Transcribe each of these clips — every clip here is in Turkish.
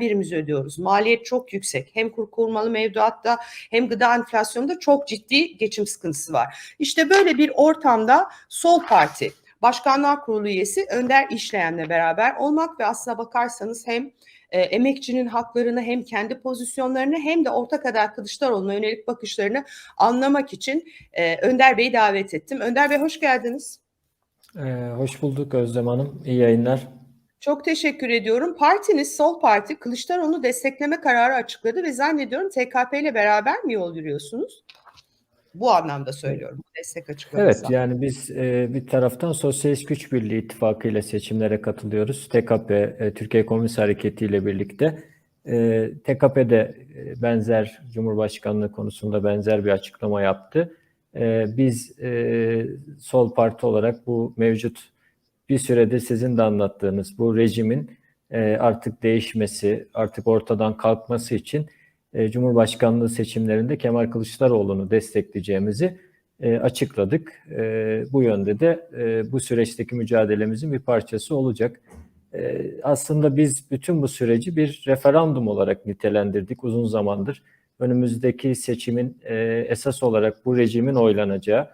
birimizi ödüyoruz. Maliyet çok yüksek. Hem kur korumalı mevduatta hem gıda enflasyonunda çok ciddi geçim sıkıntısı var. İşte böyle bir ortamda Sol Parti Başkanlar Kurulu üyesi Önder İşleyen'le beraber olmak ve aslına bakarsanız hem e, emekçinin haklarını hem kendi pozisyonlarını hem de ortak aday Kılıçdaroğlu'na yönelik bakışlarını anlamak için e, Önder Bey'i davet ettim. Önder Bey hoş geldiniz. Ee, hoş bulduk Özlem Hanım. İyi yayınlar. Çok teşekkür ediyorum. Partiniz Sol Parti Kılıçdaroğlu'nu destekleme kararı açıkladı ve zannediyorum TKP ile beraber mi yol yürüyorsunuz? Bu anlamda söylüyorum destek açıklaması. Evet yani biz e, bir taraftan Sosyalist Güç Birliği İttifakı ile seçimlere katılıyoruz. TKP, e, Türkiye Komünist Hareketi ile birlikte. E, TKP de e, benzer Cumhurbaşkanlığı konusunda benzer bir açıklama yaptı. E, biz e, Sol Parti olarak bu mevcut bir süredir sizin de anlattığınız bu rejimin e, artık değişmesi, artık ortadan kalkması için e, Cumhurbaşkanlığı seçimlerinde Kemal Kılıçdaroğlu'nu destekleyeceğimizi e, açıkladık. Bu yönde de bu süreçteki mücadelemizin bir parçası olacak. Aslında biz bütün bu süreci bir referandum olarak nitelendirdik uzun zamandır. Önümüzdeki seçimin esas olarak bu rejimin oylanacağı,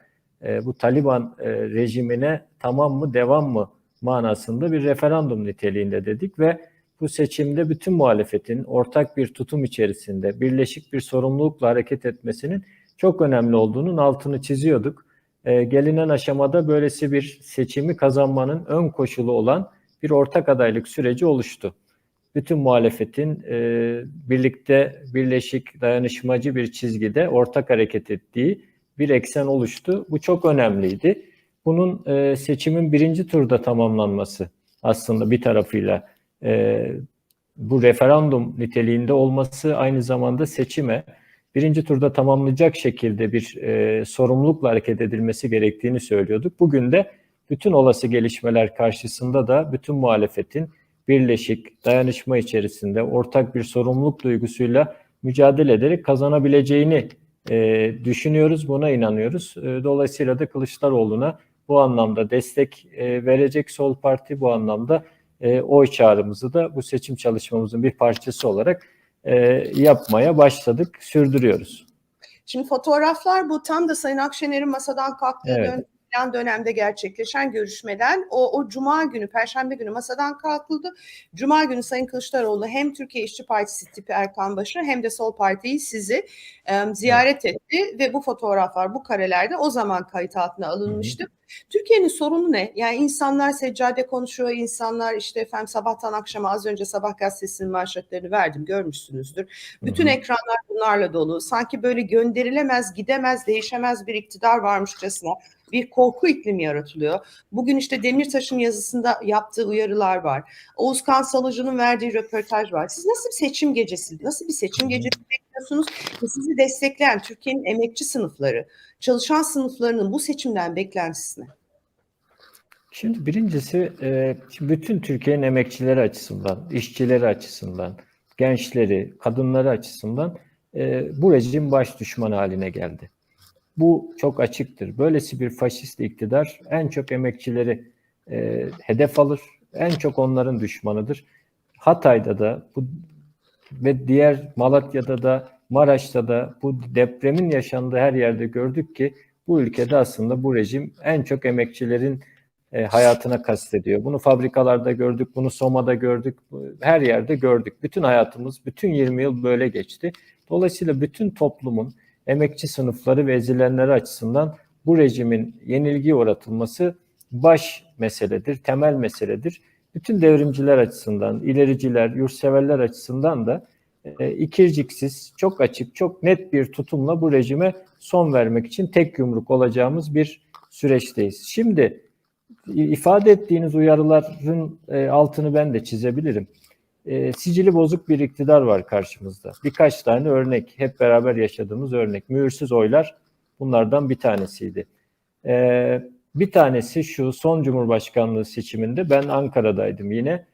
e, bu Taliban e, rejimine tamam mı devam mı manasında bir referandum niteliğinde dedik ve bu seçimde bütün muhalefetin ortak bir tutum içerisinde birleşik bir sorumlulukla hareket etmesinin çok önemli olduğunun altını çiziyorduk. E, gelinen aşamada böylesi bir seçimi kazanmanın ön koşulu olan bir ortak adaylık süreci oluştu. Bütün muhalefetin e, birlikte birleşik dayanışmacı bir çizgide ortak hareket ettiği bir eksen oluştu. Bu çok önemliydi. Bunun e, seçimin birinci turda tamamlanması aslında bir tarafıyla e, bu referandum niteliğinde olması aynı zamanda seçime birinci turda tamamlayacak şekilde bir e, sorumlulukla hareket edilmesi gerektiğini söylüyorduk. Bugün de bütün olası gelişmeler karşısında da bütün muhalefetin birleşik dayanışma içerisinde ortak bir sorumluluk duygusuyla mücadele ederek kazanabileceğini e, düşünüyoruz, buna inanıyoruz. E, dolayısıyla da Kılıçdaroğlu'na bu anlamda destek e, verecek Sol Parti bu anlamda e, oy çağrımızı da bu seçim çalışmamızın bir parçası olarak e, yapmaya başladık, sürdürüyoruz. Şimdi fotoğraflar bu tam da Sayın Akşener'in masadan kalktığı Evet. Plan dönemde gerçekleşen görüşmeden o, o cuma günü, perşembe günü masadan kalkıldı. Cuma günü Sayın Kılıçdaroğlu hem Türkiye İşçi Partisi tipi Erkan Başı hem de Sol Parti'yi sizi e, ziyaret etti ve bu fotoğraflar, bu karelerde o zaman kayıt altına alınmıştı. Türkiye'nin sorunu ne? Yani insanlar seccade konuşuyor, insanlar işte efendim sabahtan akşama az önce sabah gazetesinin manşetlerini verdim, görmüşsünüzdür. Bütün ekranlar bunlarla dolu. Sanki böyle gönderilemez, gidemez, değişemez bir iktidar varmışçasına bir korku iklimi yaratılıyor. Bugün işte Demirtaş'ın yazısında yaptığı uyarılar var. Oğuzkan Salıcı'nın verdiği röportaj var. Siz nasıl bir seçim gecesi, nasıl bir seçim gecesi bekliyorsunuz? Ve sizi destekleyen Türkiye'nin emekçi sınıfları, çalışan sınıflarının bu seçimden beklentisi ne? Şimdi birincisi e, bütün Türkiye'nin emekçileri açısından, işçileri açısından, gençleri, kadınları açısından e, bu rejim baş düşman haline geldi. Bu çok açıktır. Böylesi bir faşist iktidar en çok emekçileri e, hedef alır, en çok onların düşmanıdır. Hatay'da da bu ve diğer Malatya'da da Maraş'ta da bu depremin yaşandığı her yerde gördük ki bu ülkede aslında bu rejim en çok emekçilerin e, hayatına kastediyor. Bunu fabrikalarda gördük, bunu Soma'da gördük, her yerde gördük. Bütün hayatımız, bütün 20 yıl böyle geçti. Dolayısıyla bütün toplumun emekçi sınıfları ve ezilenleri açısından bu rejimin yenilgiye uğratılması baş meseledir, temel meseledir. Bütün devrimciler açısından, ilericiler, yurtseverler açısından da e, ikirciksiz, çok açık, çok net bir tutumla bu rejime son vermek için tek yumruk olacağımız bir süreçteyiz. Şimdi ifade ettiğiniz uyarıların e, altını ben de çizebilirim. E, sicili bozuk bir iktidar var karşımızda. Birkaç tane örnek, hep beraber yaşadığımız örnek. Mühürsüz oylar bunlardan bir tanesiydi. E, bir tanesi şu son Cumhurbaşkanlığı seçiminde ben Ankara'daydım yine.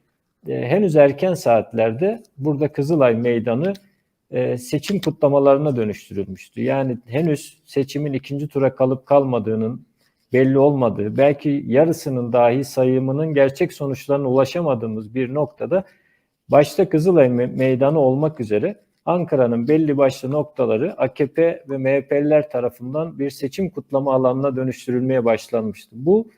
E, henüz erken saatlerde burada Kızılay Meydanı e, seçim kutlamalarına dönüştürülmüştü. Yani henüz seçimin ikinci tura kalıp kalmadığının belli olmadığı, belki yarısının dahi sayımının gerçek sonuçlarına ulaşamadığımız bir noktada başta Kızılay Me- Meydanı olmak üzere Ankara'nın belli başlı noktaları AKP ve MHP'liler tarafından bir seçim kutlama alanına dönüştürülmeye başlanmıştı. Bu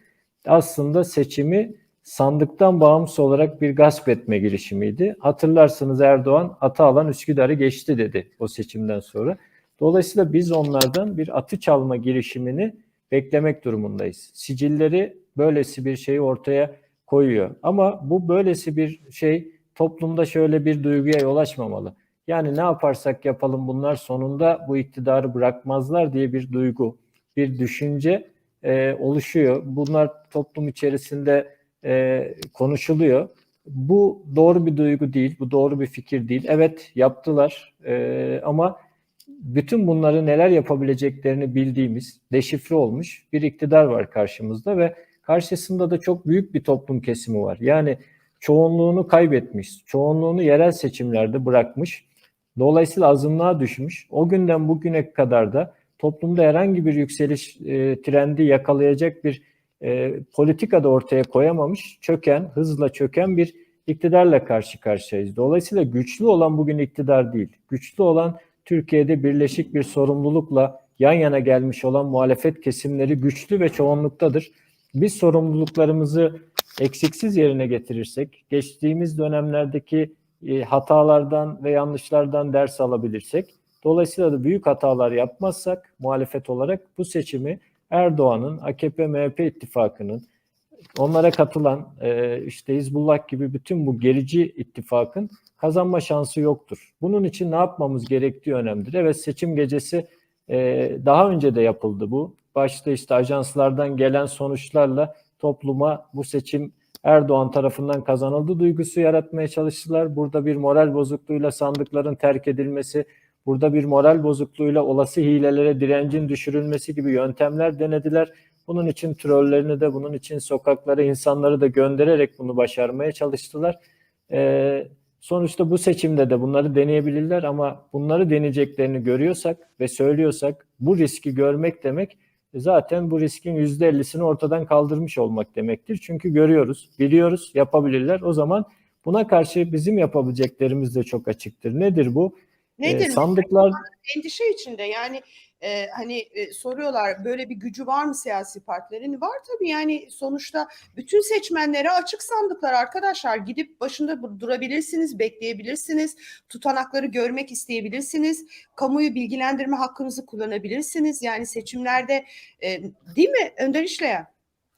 aslında seçimi sandıktan bağımsız olarak bir gasp etme girişimiydi. Hatırlarsınız Erdoğan atı alan Üsküdar'ı geçti dedi o seçimden sonra. Dolayısıyla biz onlardan bir atı çalma girişimini beklemek durumundayız. Sicilleri böylesi bir şeyi ortaya koyuyor. Ama bu böylesi bir şey toplumda şöyle bir duyguya yol açmamalı. Yani ne yaparsak yapalım bunlar sonunda bu iktidarı bırakmazlar diye bir duygu, bir düşünce e, oluşuyor. Bunlar toplum içerisinde e, konuşuluyor. Bu doğru bir duygu değil, bu doğru bir fikir değil. Evet yaptılar e, ama bütün bunları neler yapabileceklerini bildiğimiz, deşifre olmuş bir iktidar var karşımızda ve karşısında da çok büyük bir toplum kesimi var. Yani çoğunluğunu kaybetmiş, çoğunluğunu yerel seçimlerde bırakmış. Dolayısıyla azınlığa düşmüş. O günden bugüne kadar da toplumda herhangi bir yükseliş e, trendi yakalayacak bir e, politika da ortaya koyamamış, çöken, hızla çöken bir iktidarla karşı karşıyayız. Dolayısıyla güçlü olan bugün iktidar değil. Güçlü olan Türkiye'de birleşik bir sorumlulukla yan yana gelmiş olan muhalefet kesimleri güçlü ve çoğunluktadır. Biz sorumluluklarımızı eksiksiz yerine getirirsek, geçtiğimiz dönemlerdeki e, hatalardan ve yanlışlardan ders alabilirsek, dolayısıyla da büyük hatalar yapmazsak muhalefet olarak bu seçimi Erdoğan'ın, AKP-MHP ittifakının, onlara katılan e, işte Hizbullah gibi bütün bu gerici ittifakın kazanma şansı yoktur. Bunun için ne yapmamız gerektiği önemlidir. Evet seçim gecesi e, daha önce de yapıldı bu. Başta işte ajanslardan gelen sonuçlarla topluma bu seçim Erdoğan tarafından kazanıldı duygusu yaratmaya çalıştılar. Burada bir moral bozukluğuyla sandıkların terk edilmesi, burada bir moral bozukluğuyla olası hilelere direncin düşürülmesi gibi yöntemler denediler. Bunun için trollerini de bunun için sokaklara insanları da göndererek bunu başarmaya çalıştılar. Ee, sonuçta bu seçimde de bunları deneyebilirler ama bunları deneyeceklerini görüyorsak ve söylüyorsak bu riski görmek demek zaten bu riskin %50'sini ortadan kaldırmış olmak demektir. Çünkü görüyoruz, biliyoruz, yapabilirler. O zaman buna karşı bizim yapabileceklerimiz de çok açıktır. Nedir bu? Nedir? Ee, sandıklar endişe içinde yani e, hani e, soruyorlar böyle bir gücü var mı siyasi partilerin? Var tabii yani sonuçta bütün seçmenlere açık sandıklar arkadaşlar. Gidip başında durabilirsiniz, bekleyebilirsiniz. Tutanakları görmek isteyebilirsiniz. Kamuoyu bilgilendirme hakkınızı kullanabilirsiniz. Yani seçimlerde e, değil mi Önder İşleyen?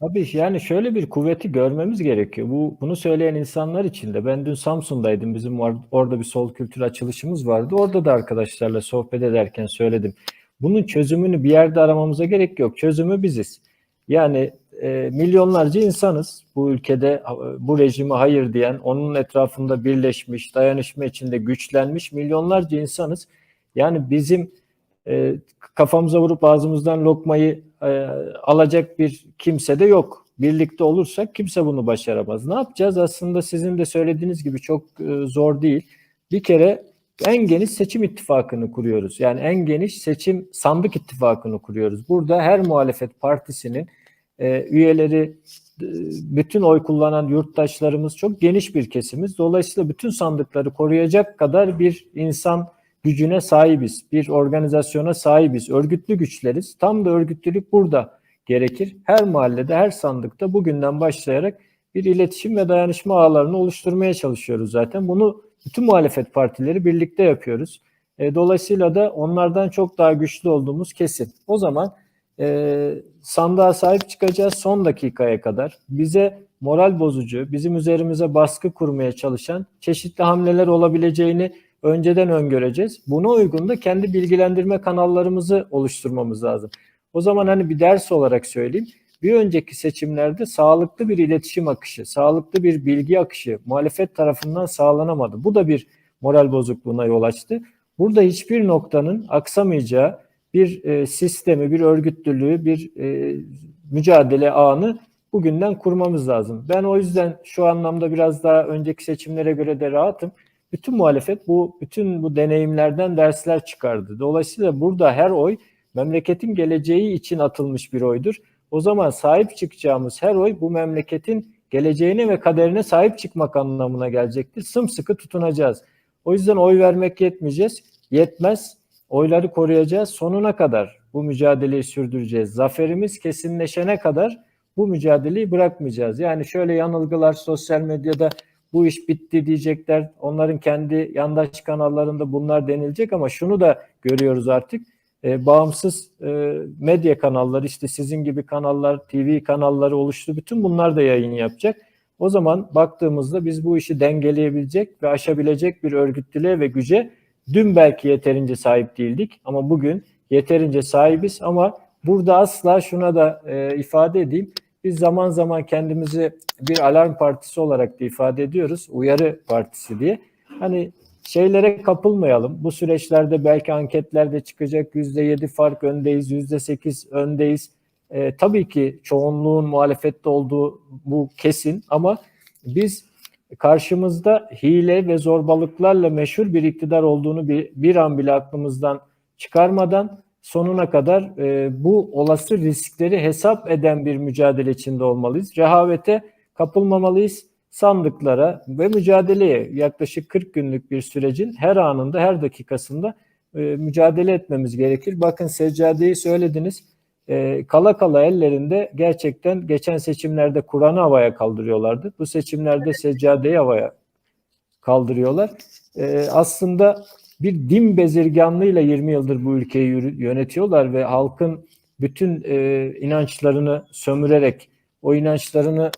Tabii yani şöyle bir kuvveti görmemiz gerekiyor. Bu bunu söyleyen insanlar için de ben dün Samsun'daydım. Bizim or- orada bir sol kültür açılışımız vardı. Orada da arkadaşlarla sohbet ederken söyledim. Bunun çözümünü bir yerde aramamıza gerek yok. Çözümü biziz. Yani e, milyonlarca insanız bu ülkede e, bu rejime hayır diyen, onun etrafında birleşmiş, dayanışma içinde güçlenmiş milyonlarca insanız. Yani bizim e, kafamıza vurup ağzımızdan lokmayı e, alacak bir kimse de yok. Birlikte olursak kimse bunu başaramaz. Ne yapacağız? Aslında sizin de söylediğiniz gibi çok e, zor değil. Bir kere en geniş seçim ittifakını kuruyoruz. Yani en geniş seçim sandık ittifakını kuruyoruz. Burada her muhalefet partisinin e, üyeleri, e, bütün oy kullanan yurttaşlarımız çok geniş bir kesimiz. Dolayısıyla bütün sandıkları koruyacak kadar bir insan gücüne sahibiz. Bir organizasyona sahibiz. Örgütlü güçleriz. Tam da örgütlülük burada gerekir. Her mahallede, her sandıkta bugünden başlayarak bir iletişim ve dayanışma ağlarını oluşturmaya çalışıyoruz zaten. Bunu bütün muhalefet partileri birlikte yapıyoruz. E, dolayısıyla da onlardan çok daha güçlü olduğumuz kesin. O zaman e, sandığa sahip çıkacağız son dakikaya kadar. Bize moral bozucu, bizim üzerimize baskı kurmaya çalışan çeşitli hamleler olabileceğini önceden öngöreceğiz. Buna uygun da kendi bilgilendirme kanallarımızı oluşturmamız lazım. O zaman hani bir ders olarak söyleyeyim. Bir önceki seçimlerde sağlıklı bir iletişim akışı, sağlıklı bir bilgi akışı muhalefet tarafından sağlanamadı. Bu da bir moral bozukluğuna yol açtı. Burada hiçbir noktanın aksamayacağı bir e, sistemi, bir örgütlülüğü, bir e, mücadele ağını bugünden kurmamız lazım. Ben o yüzden şu anlamda biraz daha önceki seçimlere göre de rahatım. Bütün muhalefet bu bütün bu deneyimlerden dersler çıkardı. Dolayısıyla burada her oy memleketin geleceği için atılmış bir oydur. O zaman sahip çıkacağımız her oy bu memleketin geleceğine ve kaderine sahip çıkmak anlamına gelecektir. Sımsıkı tutunacağız. O yüzden oy vermek yetmeyeceğiz. Yetmez. Oyları koruyacağız. Sonuna kadar bu mücadeleyi sürdüreceğiz. Zaferimiz kesinleşene kadar bu mücadeleyi bırakmayacağız. Yani şöyle yanılgılar sosyal medyada bu iş bitti diyecekler. Onların kendi yandaş kanallarında bunlar denilecek ama şunu da görüyoruz artık. E, bağımsız e, medya kanalları işte sizin gibi kanallar, TV kanalları oluştu. Bütün bunlar da yayın yapacak. O zaman baktığımızda biz bu işi dengeleyebilecek ve aşabilecek bir örgütlülüğe ve güce dün belki yeterince sahip değildik ama bugün yeterince sahibiz ama burada asla şuna da e, ifade edeyim. Biz zaman zaman kendimizi bir alarm partisi olarak da ifade ediyoruz. Uyarı partisi diye. Hani şeylere kapılmayalım. Bu süreçlerde belki anketlerde çıkacak yüzde yedi fark öndeyiz, yüzde sekiz öndeyiz. Ee, tabii ki çoğunluğun muhalefette olduğu bu kesin ama biz karşımızda hile ve zorbalıklarla meşhur bir iktidar olduğunu bir, bir an bile aklımızdan çıkarmadan sonuna kadar e, bu olası riskleri hesap eden bir mücadele içinde olmalıyız. Rehavete kapılmamalıyız. Sandıklara ve mücadeleye yaklaşık 40 günlük bir sürecin her anında, her dakikasında e, mücadele etmemiz gerekir. Bakın seccadeyi söylediniz. E, kala kala ellerinde gerçekten geçen seçimlerde Kur'an'ı havaya kaldırıyorlardı. Bu seçimlerde seccadeyi havaya kaldırıyorlar. E, aslında bir din bezirganlığıyla 20 yıldır bu ülkeyi yönetiyorlar ve halkın bütün e, inançlarını sömürerek, o inançlarını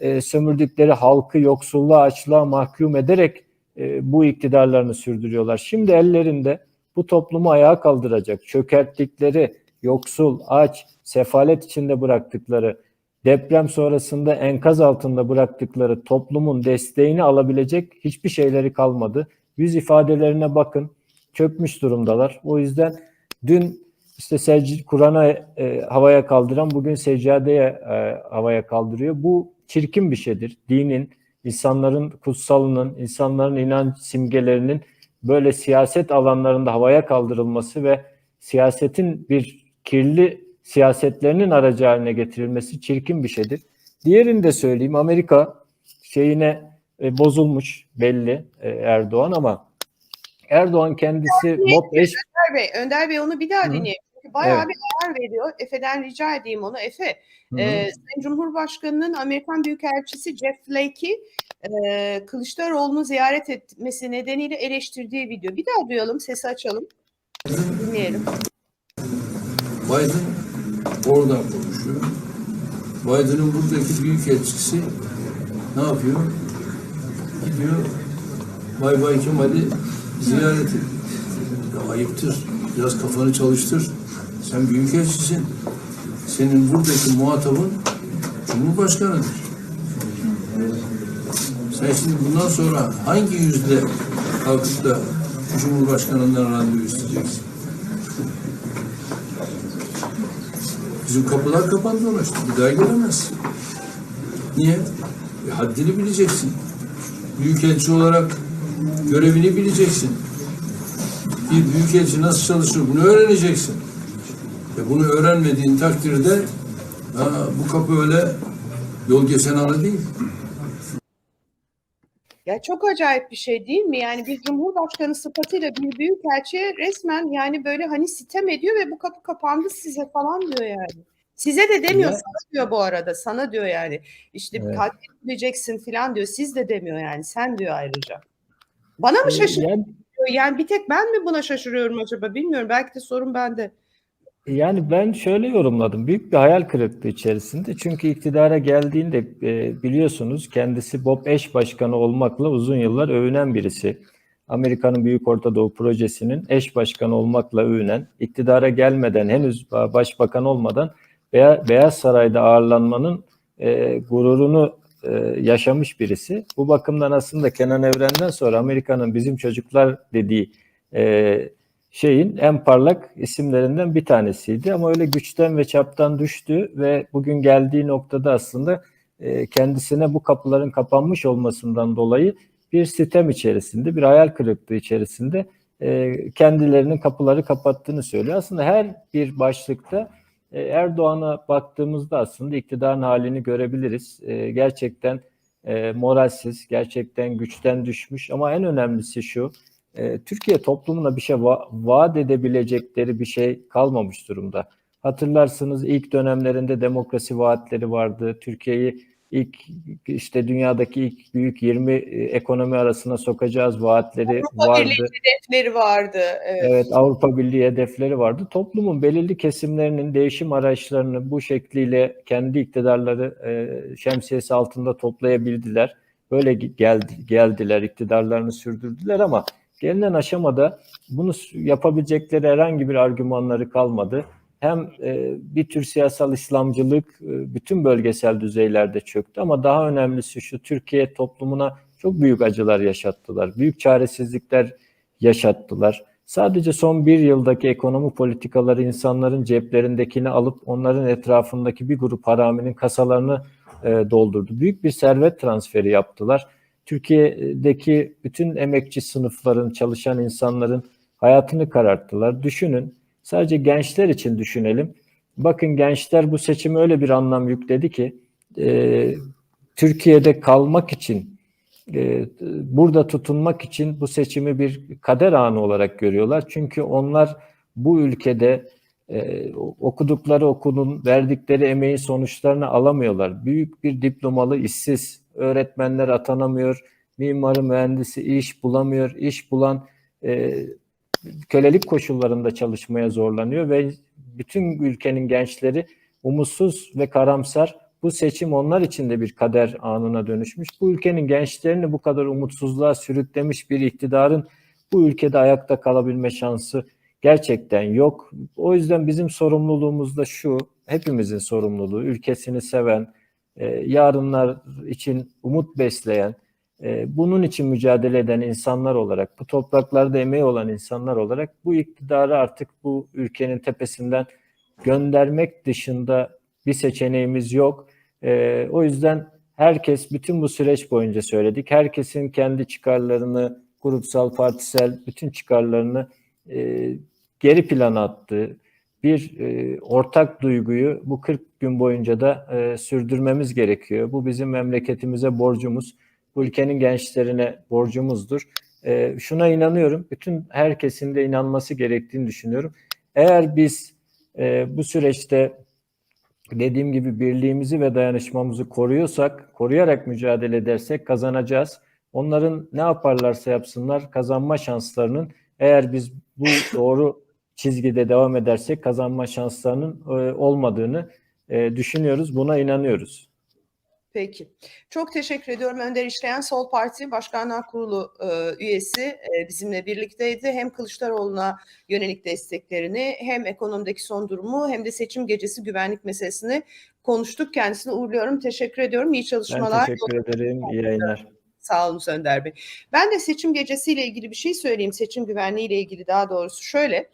e, sömürdükleri halkı yoksulluğa, açlığa mahkum ederek e, bu iktidarlarını sürdürüyorlar. Şimdi ellerinde bu toplumu ayağa kaldıracak, çökerttikleri, yoksul, aç, sefalet içinde bıraktıkları, deprem sonrasında enkaz altında bıraktıkları toplumun desteğini alabilecek hiçbir şeyleri kalmadı. Yüz ifadelerine bakın, çökmüş durumdalar. O yüzden dün işte Kur'an'a e, havaya kaldıran bugün seccadeye e, havaya kaldırıyor. Bu çirkin bir şeydir. Dinin, insanların kutsalının, insanların inanç simgelerinin böyle siyaset alanlarında havaya kaldırılması ve siyasetin bir kirli siyasetlerinin aracı haline getirilmesi çirkin bir şeydir. Diğerini de söyleyeyim. Amerika şeyine e, bozulmuş belli e, Erdoğan ama Erdoğan kendisi Bob eş Önder Bey, Önder Bey onu bir daha dinleyelim. Çünkü bayağı Evet. bir ayar veriyor. Efe'den rica edeyim onu. Efe, Hı hı. e, Sayın Cumhurbaşkanı'nın Amerikan Büyükelçisi Jeff Flake'i e, Kılıçdaroğlu'nu ziyaret etmesi nedeniyle eleştirdiği video. Bir daha duyalım, sesi açalım. Dinleyelim. Biden oradan konuşuyor. Biden'ın buradaki büyükelçisi ne yapıyor? Gidiyor Bay Bay Kemal'i ziyaret ediyor. Ya ayıptır. Biraz kafanı çalıştır. Sen büyükelçisin. Senin buradaki muhatabın Cumhurbaşkanıdır. Sen şimdi bundan sonra hangi yüzle kalkıp da Cumhurbaşkanından randevu isteyeceksin? Bizim kapılar kapandı ona işte. Bir daha gelemezsin. Niye? E, haddini bileceksin. Büyükelçi olarak görevini bileceksin. Bir büyükelçi nasıl çalışır bunu öğreneceksin. Bunu öğrenmediğin takdirde ha, bu kapı öyle yol geçen ana değil. Ya çok acayip bir şey değil mi? Yani bir cumhurbaşkanı sıfatıyla bir büyükelçiye resmen yani böyle hani sitem ediyor ve bu kapı kapandı size falan diyor yani. Size de demiyor, Ya- sana diyor bu arada. Sana diyor yani. İşte Evet. katledeceksin falan diyor. Siz de demiyor yani. Sen diyor ayrıca. Bana mı E, şaşırıyor? yani Yani bir tek ben mi buna şaşırıyorum acaba? Bilmiyorum. Belki de sorun bende. Yani ben şöyle yorumladım. Büyük bir hayal kırıklığı içerisinde. Çünkü iktidara geldiğinde e, biliyorsunuz kendisi Bob eş başkanı olmakla uzun yıllar övünen birisi. Amerika'nın Büyük Orta Doğu Projesi'nin eş başkanı olmakla övünen, iktidara gelmeden henüz ba- başbakan olmadan Beya- Beyaz Saray'da ağırlanmanın e, gururunu e, yaşamış birisi. Bu bakımdan aslında Kenan Evren'den sonra Amerika'nın bizim çocuklar dediği e, şeyin en parlak isimlerinden bir tanesiydi ama öyle güçten ve çaptan düştü ve bugün geldiği noktada aslında e, kendisine bu kapıların kapanmış olmasından dolayı bir sitem içerisinde, bir hayal kırıklığı içerisinde e, kendilerinin kapıları kapattığını söylüyor. Aslında her bir başlıkta E, Erdoğan'a baktığımızda aslında iktidarın halini görebiliriz. Gerçekten moralsiz, gerçekten güçten düşmüş ama en önemlisi şu, e, Türkiye toplumuna bir şey va- vaat edebilecekleri bir şey kalmamış durumda. Hatırlarsınız ilk dönemlerinde demokrasi vaatleri vardı. Türkiye'yi ilk işte dünyadaki ilk büyük 20 ekonomi arasına sokacağız vaatleri Avrupa vardı. Birliği hedefleri vardı. Evet. Evet Avrupa Birliği hedefleri vardı. Toplumun belirli kesimlerinin değişim araçlarını bu şekliyle kendi iktidarları e, şemsiyesi altında toplayabildiler. Böyle ge- geldi, geldiler, iktidarlarını sürdürdüler ama gelinen aşamada bunu yapabilecekleri herhangi bir argümanları kalmadı. Hem e, bir tür siyasal İslamcılık e, bütün bölgesel düzeylerde çöktü ama daha önemlisi şu Türkiye toplumuna çok büyük acılar yaşattılar. Büyük çaresizlikler yaşattılar. Sadece son bir yıldaki ekonomi politikaları insanların ceplerindekini alıp onların etrafındaki bir grup haraminin kasalarını e, doldurdu. Büyük bir servet transferi yaptılar. Türkiye'deki bütün emekçi sınıfların, çalışan insanların hayatını kararttılar. Düşünün, sadece gençler için düşünelim. Bakın gençler bu seçime öyle bir anlam yükledi ki e, Türkiye'de kalmak için e, burada tutunmak için bu seçimi bir kader anı olarak görüyorlar. Çünkü onlar bu ülkede e, okudukları okulun verdikleri emeğin sonuçlarını alamıyorlar. Büyük bir diplomalı işsiz, öğretmenler atanamıyor, mimarı mühendisi iş bulamıyor, iş bulan e, kölelik koşullarında çalışmaya zorlanıyor ve bütün ülkenin gençleri umutsuz ve karamsar bu seçim onlar için de bir kader anına dönüşmüş. Bu ülkenin gençlerini bu kadar umutsuzluğa sürüklemiş bir iktidarın bu ülkede ayakta kalabilme şansı gerçekten yok. O yüzden bizim sorumluluğumuz da şu, hepimizin sorumluluğu, ülkesini seven, e, yarınlar için umut besleyen, e, bunun için mücadele eden insanlar olarak, bu topraklarda emeği olan insanlar olarak bu iktidarı artık bu ülkenin tepesinden göndermek dışında bir seçeneğimiz yok. Ee, o yüzden herkes bütün bu süreç boyunca söyledik. Herkesin kendi çıkarlarını, grupsal, partisel bütün çıkarlarını e, geri plana attığı bir e, ortak duyguyu bu 40 gün boyunca da e, sürdürmemiz gerekiyor. Bu bizim memleketimize borcumuz, bu ülkenin gençlerine borcumuzdur. E, şuna inanıyorum, bütün herkesin de inanması gerektiğini düşünüyorum. Eğer biz e, bu süreçte dediğim gibi birliğimizi ve dayanışmamızı koruyorsak, koruyarak mücadele edersek kazanacağız. Onların ne yaparlarsa yapsınlar kazanma şanslarının eğer biz bu doğru çizgide devam edersek kazanma şanslarının e, olmadığını e, düşünüyoruz. Buna inanıyoruz. Peki. Çok teşekkür ediyorum. Önder İşleyen Sol Parti Başkanlar Kurulu e, üyesi e, bizimle birlikteydi. Hem Kılıçdaroğlu'na yönelik desteklerini hem ekonomideki son durumu hem de seçim gecesi güvenlik meselesini konuştuk. Kendisine uğurluyorum. Teşekkür ediyorum. İyi Ben çalışmalar. teşekkür ederim. İyi yayınlar. Sağ olun Önder Bey. Ben de seçim gecesiyle ilgili bir şey söyleyeyim. Seçim güvenliğiyle ilgili daha doğrusu şöyle.